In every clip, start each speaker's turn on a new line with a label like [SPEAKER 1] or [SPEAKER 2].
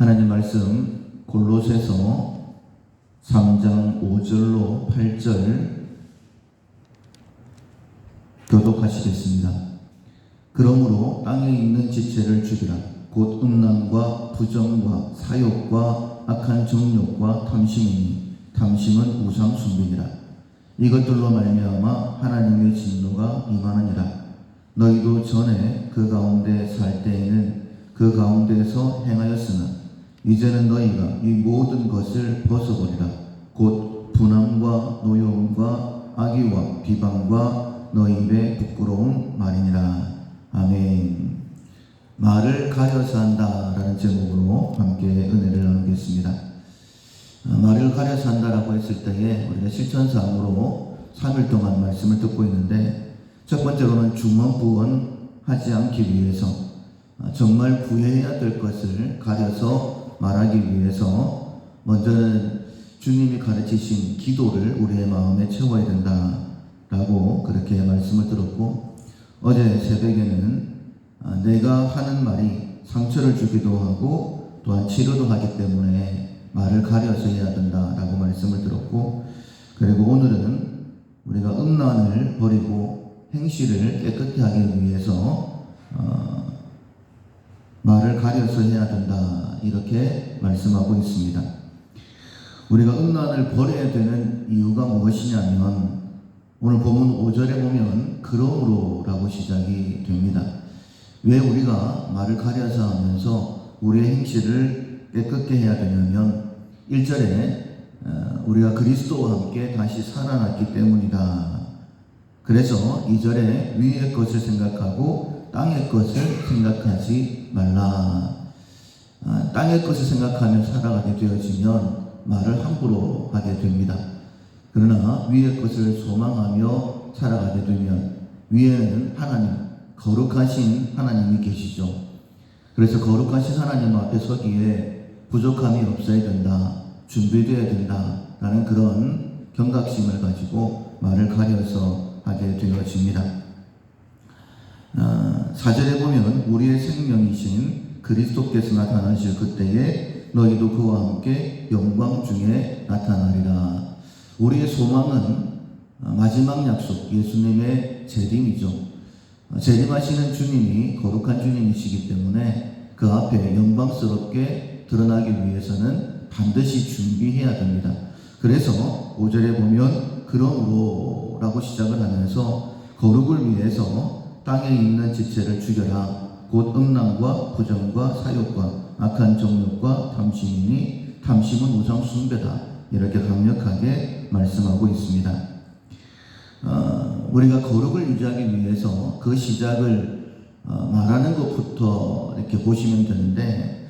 [SPEAKER 1] 하나님 말씀 골로새서 3장 5절로 8절 교독하시겠습니다. 그러므로 땅에 있는 지체를 죽이라. 곧 음란과 부정과 사욕과 악한 정욕과 탐심이니 탐심은 우상 숭배니라. 이것들로 말미암아 하나님의 진노가 임하느니라. 너희도 전에 그 가운데 살 때에는 그 가운데서 행하였으나 이제는 너희가 이 모든 것을 벗어버리라. 곧 분함과 노여움과 악의와 비방과 너희 입의 부끄러운 말이니라. 아멘. 말을 가려서 한다라는 제목으로 함께 은혜를 나누겠습니다. 어, 말을 가려서 한다라고 했을 때에 우리가 실천사항으로 3일 동안 말씀을 듣고 있는데 첫 번째로는 중언부언하지 않기 위해서 어, 정말 구해야 될 것을 가려서 말하기 위해서 먼저는 주님이 가르치신 기도를 우리의 마음에 채워야 된다라고 그렇게 말씀을 들었고 어제 새벽에는 아, 내가 하는 말이 상처를 주기도 하고 또한 치료도 하기 때문에 말을 가려서 해야 된다라고 말씀을 들었고 그리고 오늘은 우리가 음란을 버리고 행실을 깨끗게 하기 위해서 어, 말을 가려서 해야 된다 이렇게 말씀하고 있습니다. 우리가 음란을 버려야 되는 이유가 무엇이냐면 오늘 본문 5절에 보면 그러므로라고 시작이 됩니다. 왜 우리가 말을 가려서 하면서 우리의 행실을 깨끗게 해야 되냐면 1절에 어, 우리가 그리스도와 함께 다시 살아났기 때문이다. 그래서 2절에 위의 것을 생각하고 땅의 것을 생각하지 말라. 아, 땅의 것을 생각하며 살아가게 되어지면 말을 함부로 하게 됩니다. 그러나 위의 것을 소망하며 살아가게 되면 위에는 하나님, 거룩하신 하나님이 계시죠. 그래서 거룩하신 하나님 앞에 서기에 부족함이 없어야 된다, 준비되어야 된다 라는 그런 경각심을 가지고 말을 가려서 하게 되어집니다. 아, 사절에 보면 우리의 생명이신 그리스도께서 나타나실 그때에 너희도 그와 함께 영광 중에 나타나리라. 우리의 소망은 마지막 약속 예수님의 재림이죠. 재림하시는 주님이 거룩한 주님이시기 때문에 그 앞에 영광스럽게 드러나기 위해서는 반드시 준비해야 됩니다. 그래서 5절에 보면 그러므로 라고 시작을 하면서 거룩을 위해서 땅에 있는 지체를 죽여라. 곧 음란과 부정과 사욕과 악한 정욕과 탐심이니 탐심은 우상 숭배다. 이렇게 강력하게 말씀하고 있습니다. 어, 우리가 거룩을 유지하기 위해서 그 시작을 어, 말하는 것부터 이렇게 보시면 되는데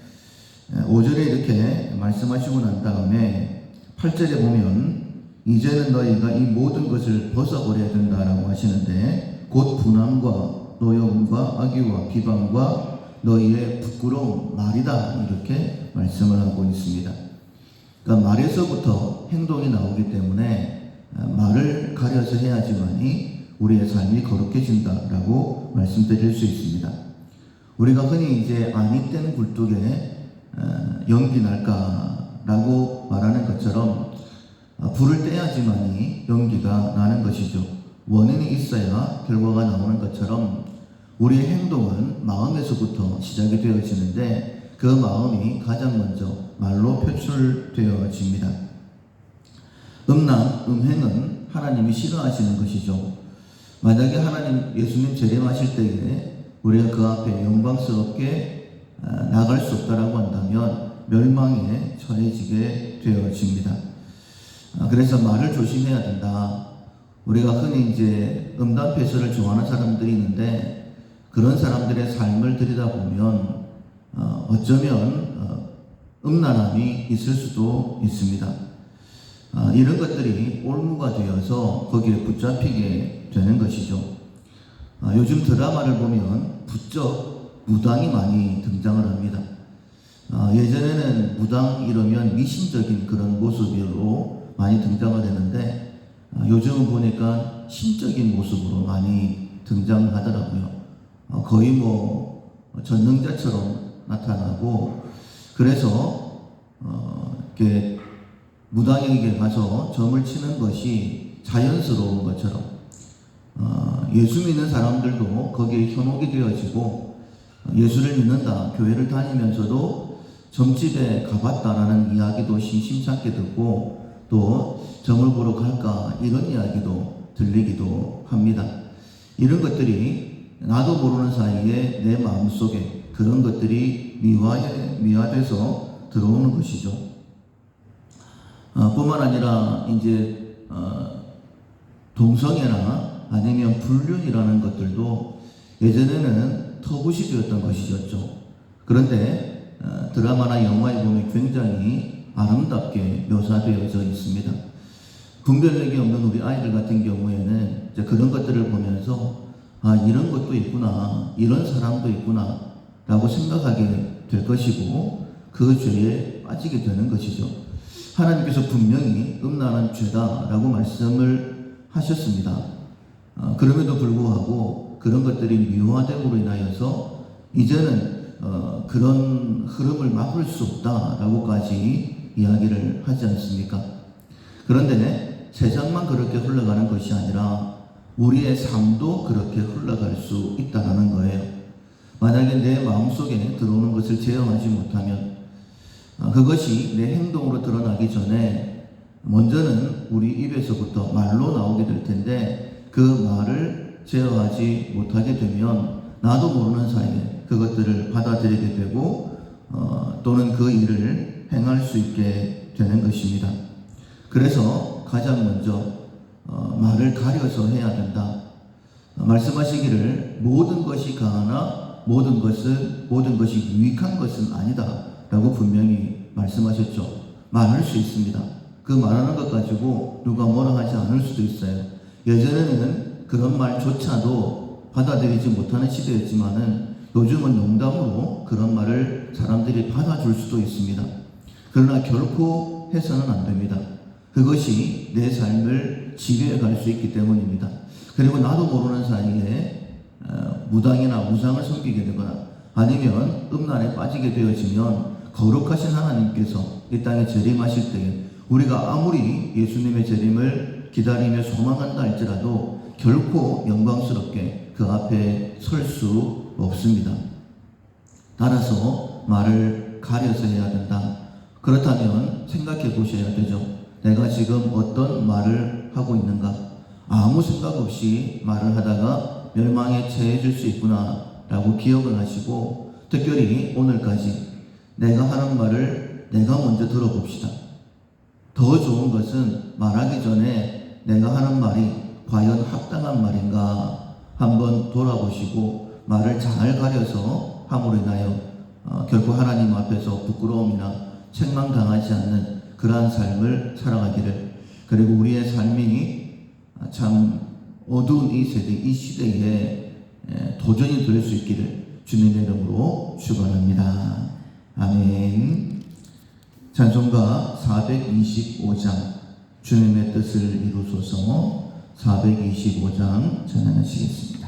[SPEAKER 1] 5절에 이렇게 말씀하시고 난 다음에 8절에 보면 이제는 너희가 이 모든 것을 벗어버려야 된다라고 하시는데 곧 분함과 노여움과 악의와 비방과 너희의 부끄러운 말이다 이렇게 말씀을 하고 있습니다. 그러니까 말에서부터 행동이 나오기 때문에 말을 가려서 해야지만이 우리의 삶이 거룩해진다라고 말씀드릴 수 있습니다. 우리가 흔히 이제 아니 땐 굴뚝에 연기 날까라고 말하는 것처럼 어, 불을 떼야지만이 연기가 나는 것이죠. 원인이 있어야 결과가 나오는 것처럼 우리의 행동은 마음에서부터 시작이 되어지는데 그 마음이 가장 먼저 말로 표출되어집니다. 음란, 음행은 하나님이 싫어하시는 것이죠. 만약에 하나님, 예수님 재림하실 때에 우리가 그 앞에 영광스럽게 어, 나갈 수 없다라고 한다면 멸망에 처해지게 되어집니다. 어, 그래서 말을 조심해야 된다. 우리가 흔히 이제 음담 패설을 좋아하는 사람들이 있는데 그런 사람들의 삶을 들여다보면 어, 어쩌면 음란함이 있을 수도 있습니다. 이런 것들이 올무가 되어서 거기에 붙잡히게 되는 것이죠. 요즘 드라마를 보면 부쩍 무당이 많이 등장을 합니다. 예전에는 무당 이러면 미신적인 그런 모습으로 많이 등장을 했는데 요즘은 보니까 신적인 모습으로 많이 등장하더라고요. 거의 뭐 전능자처럼 나타나고 그래서 어, 이렇게 무당에게 가서 점을 치는 것이 자연스러운 것처럼 어, 예수 믿는 사람들도 거기에 현혹이 되어지고 예수를 믿는다, 교회를 다니면서도 점집에 가봤다라는 이야기도 심심찮게 듣고 또 점을 보러 갈까 이런 이야기도 들리기도 합니다. 이런 것들이 나도 모르는 사이에 내 마음속에 그런 것들이 미화해, 미화돼서 들어오는 것이죠. 어, 뿐만 아니라 이제 어, 동성애나 아니면 불륜이라는 것들도 예전에는 터부시되었던 것이었죠. 그런데 어, 드라마나 영화에 보면 굉장히 아름답게 묘사되어져 있습니다. 분별력이 없는 우리 아이들 같은 경우에는 이제 그런 것들을 보면서 아 이런 것도 있구나 이런 사람도 있구나 라고 생각하게 될 것이고 그 죄에 빠지게 되는 것이죠. 하나님께서 분명히 음란한 죄다 라고 말씀을 하셨습니다. 어, 그럼에도 불구하고 그런 것들이 미화됨으로 인하여서 이제는 어, 그런 흐름을 막을 수 없다라고까지 이야기를 하지 않습니까? 그런데 세상만 그렇게 흘러가는 것이 아니라 우리의 삶도 그렇게 흘러갈 수 있다라는 거예요. 만약에 내 마음속에 들어오는 것을 제어하지 못하면 어, 그것이 내 행동으로 드러나기 전에 먼저는 우리 입에서부터 말로 나오게 될 텐데 그 말을 제어하지 못하게 되면 나도 모르는 사이에 그것들을 받아들이게 되고 어, 또는 그 일을 행할 수 있게 되는 것입니다. 그래서 가장 먼저 어, 말을 가려서 해야 된다. 어, 말씀하시기를 모든 것이 가하나 모든 것은 모든 것이 유익한 것은 아니다라고 분명히 말씀하셨죠. 말할 수 있습니다. 그 말하는 것 가지고 누가 뭐라 하지 않을 수도 있어요. 예전에는 그런 말조차도 받아들이지 못하는 시대였지만은 요즘은 농담으로 그런 말을 사람들이 받아줄 수도 있습니다. 그러나 결코 해서는 안 됩니다. 그것이 내 삶을 지배해 갈 수 있기 때문입니다. 그리고 나도 모르는 사이에 어, 무당이나 우상을 섬기게 되거나 아니면 음란에 빠지게 되어지면 거룩하신 하나님께서 이 땅에 재림하실 때에 우리가 아무리 예수님의 재림을 기다리며 소망한다 할지라도 결코 영광스럽게 그 앞에 설 수 없습니다. 따라서 말을 가려서 해야 된다. 그렇다면 생각해 보셔야 되죠. 내가 지금 어떤 말을 하고 있는가? 아무 생각 없이 말을 하다가 멸망에 처해질 수 있구나 라고 기억을 하시고 특별히 오늘까지 내가 하는 말을 내가 먼저 들어봅시다. 더 좋은 것은 말하기 전에 내가 하는 말이 과연 합당한 말인가 한번 돌아보시고 말을 잘 가려서 함으로 인하여 어, 결코 하나님 앞에서 부끄러움이나 책망당하지 않는 그러한 삶을 살아가기를 그리고 우리의 삶이 참 어두운 이 세대 이 시대에 에, 도전이 될 수 있기를 주님의 이름으로 축원합니다. 아멘. 찬송가 425장 주님의 뜻을 이루소서 425장 찬양하시겠습니다.